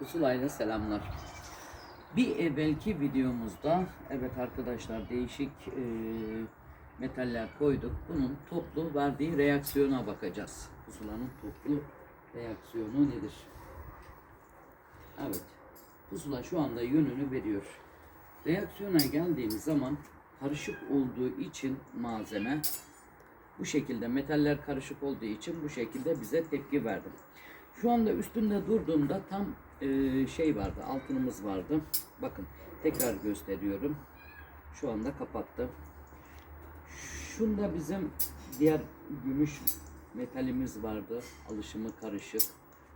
Pusulayla selamlar. Bir evvelki videomuzda evet arkadaşlar değişik e, metaller koyduk. Bunun toplu verdiği reaksiyona bakacağız. Pusulanın toplu reaksiyonu nedir? Evet. Pusula şu anda yönünü veriyor. Reaksiyona geldiğimiz zaman karışık olduğu için malzeme bu şekilde metaller karışık olduğu için bu şekilde bize tepki verdi. Şu anda üstünde durduğumda tam e, şey vardı, altınımız vardı. Bakın tekrar gösteriyorum. Şu anda kapattım. Şunda bizim diğer gümüş metalimiz vardı. Alışımı karışık.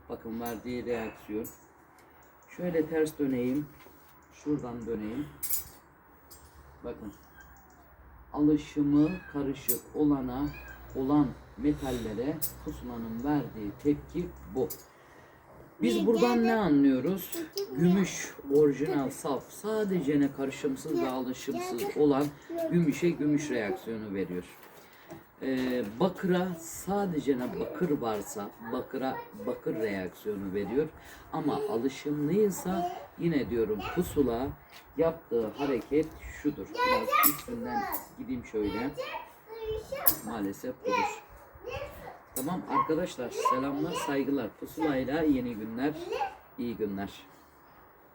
Bakın verdiği reaksiyon. Şöyle ters döneyim. Şuradan döneyim. Bakın alışımı karışık olana olan metallere pusulanın verdiği tepki bu. Biz buradan ne anlıyoruz? Gümüş, orijinal, saf, sadece ne karışımsız ve alışımsız olan gümüşe gümüş reaksiyonu veriyor. Ee, bakıra sadece ne bakır varsa bakıra bakır reaksiyonu veriyor. Ama alışımlıysa yine diyorum pusula yaptığı hareket şudur. Biraz üstünden gideyim şöyle. Maalesef budur. Tamam arkadaşlar selamlar saygılar. Pusulayla yeni günler, iyi günler.